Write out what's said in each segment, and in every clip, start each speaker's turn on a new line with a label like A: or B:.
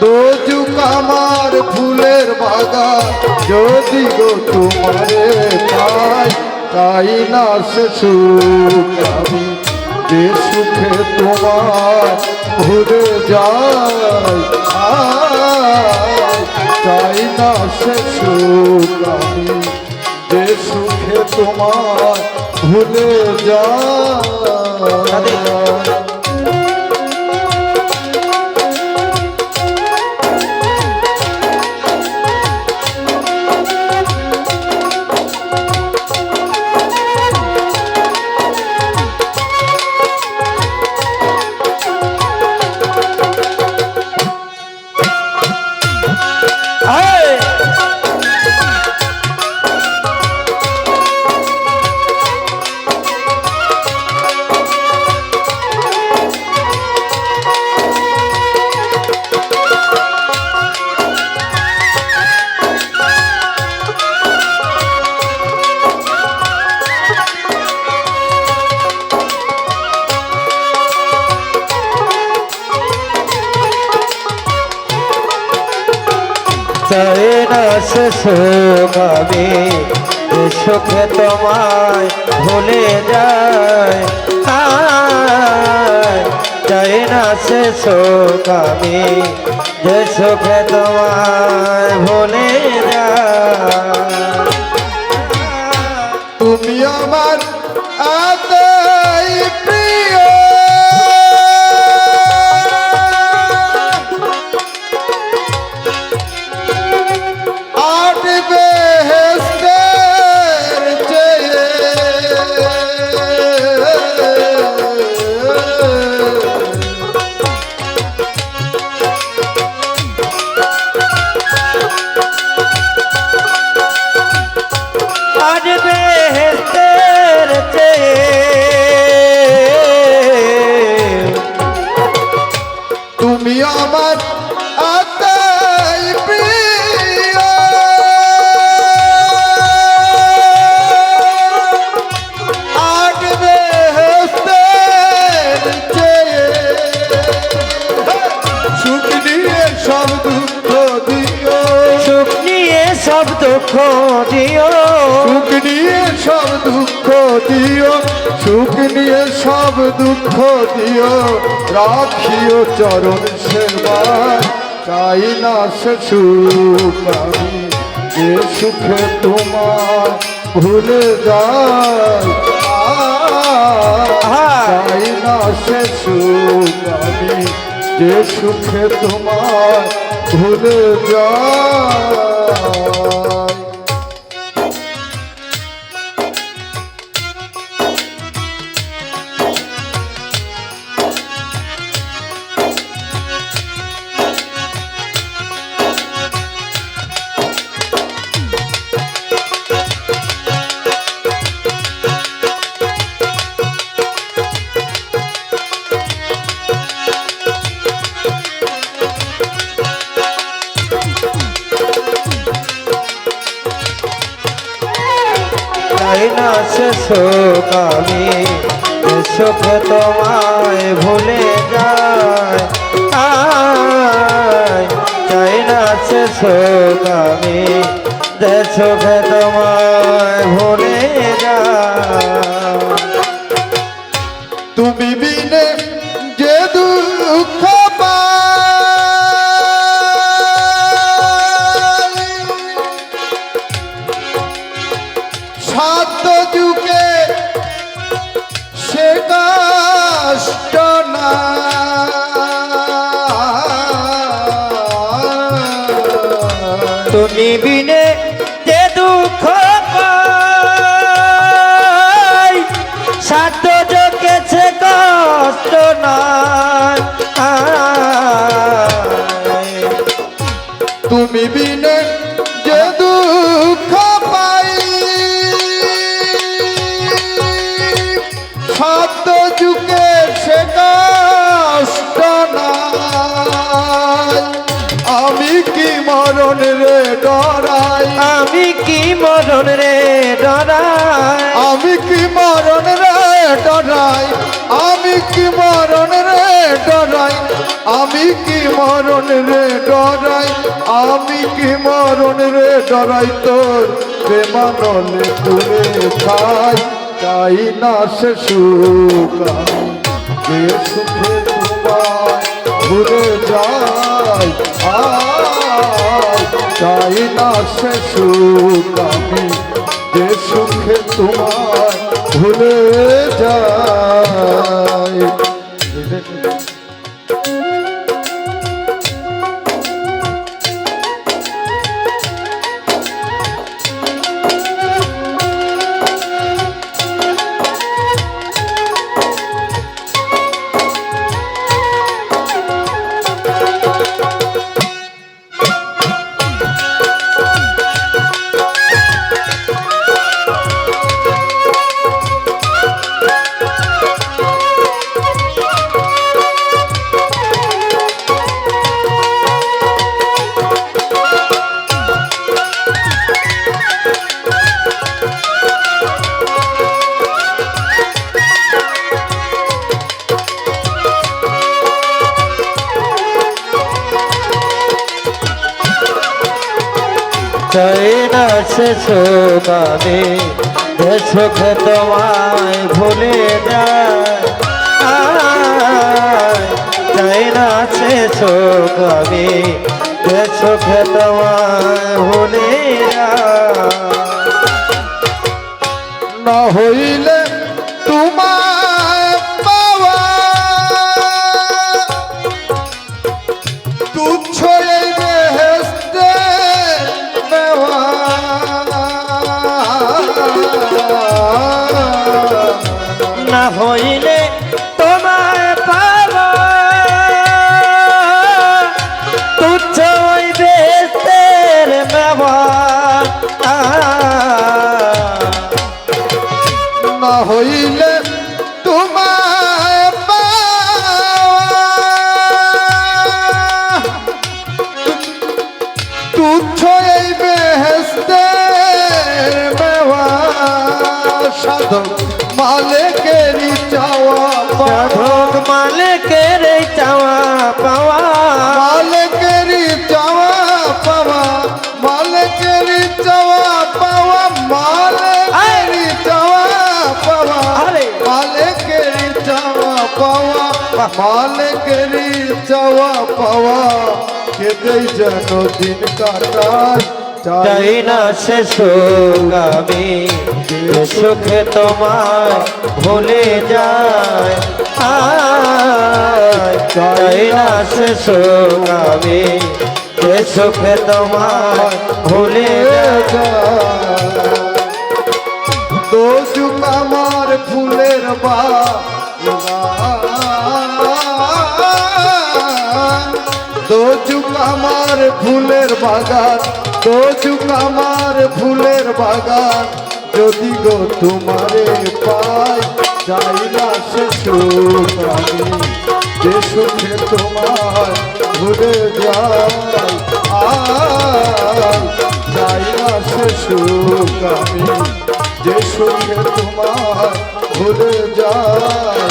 A: দোযুগ আমার ফুলের বাগান যদি গো তোমারে পাই তাই না সে আমি যে সুখে তোমার ঘুরে যাই আয়, চাই না সে সুখ আমি যে সুখে তোমার ভুলে যাই
B: চাই না সে সুখ সুখে তোমায় ভুলে যায়। চাই না সে সুখ যে সুখে তোমায় ভুলে
A: baby. সব দুঃখ দিও রাখিও চরণ সেবা চাই না সে সুখ আমি যে সুখে তোমার ভুলে যাই। চাই না সে সুখ আমি যে সুখে তোমার ভুলে যাই।
B: চাই না সে সুখ আমি। সুখ তোমায় ভুলে যায় চাই না সে সুখ আমি। সুখ তোমায় ভুলে যায়
A: তুমি বিনে সাত যুগে সে কষ্ট না।
B: তুমি বিনে যে দুঃখ সাধ্য যোগেছে কষ্ট নয়
A: তুমি বিনে মরণ রে ডরাই।
B: আমি কি মরণ রে ডরাই?
A: আমি কি মরণ রে ডরাই? আমি কি মরণ রে ডরাই? আমি কি মরণ রে ডরাই তোর প্রেমানলে তুলে খাই চাই না সে সুখ আমি? যে সুখে তোমায় ভুলে যাই। আয় চাই না সে সুখ আমি? যে সুখে তোমার ভুলে
B: না সে সোগানে যে তোমায় ভুলে যায়। আয়, চাই না সোগানে যে তোমায় ভুলে যায়।
A: না হইলে তুচ্ছ এই বেহেস্তের মেওয়া সাধক মালিকেরই চাওয়া
B: সাধক মালিকের চাওয়া পাওয়া।
A: মালিকেরই চাওয়া পাওয়া মালিকেরই চাওয়া পাওয়া মালিকেরই চাওয়া পাওয়া।
B: আরে।
A: মালিকেরই চাওয়া পাওয়া মালিকেরই চাওয়া পাওয়া। কেঁদেই যেন দিন কাটায়
B: চাই না সে সুগামী যে সুখে তোমায় ভুলে যায়। চাই না সে সুগামী যে সুখে তোমায় ভুলে যায়।
A: দোষু আমার ফুলের বা দোচুক আমার ফুলের বাগান দোচুক আমার ফুলের বাগান। যদি গো তোমারে পাই চাই না সে সুখ আমি যে সুখে তোমার ভুলে যাই, আয়। চাই না সে সুখ আমি যে সুখে তোমার ভুলে যাই,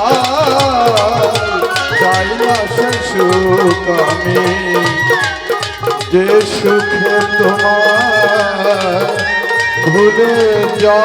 A: আয়। চাই না সে সুখ আমি যে সুখে তোমার ভুলে যা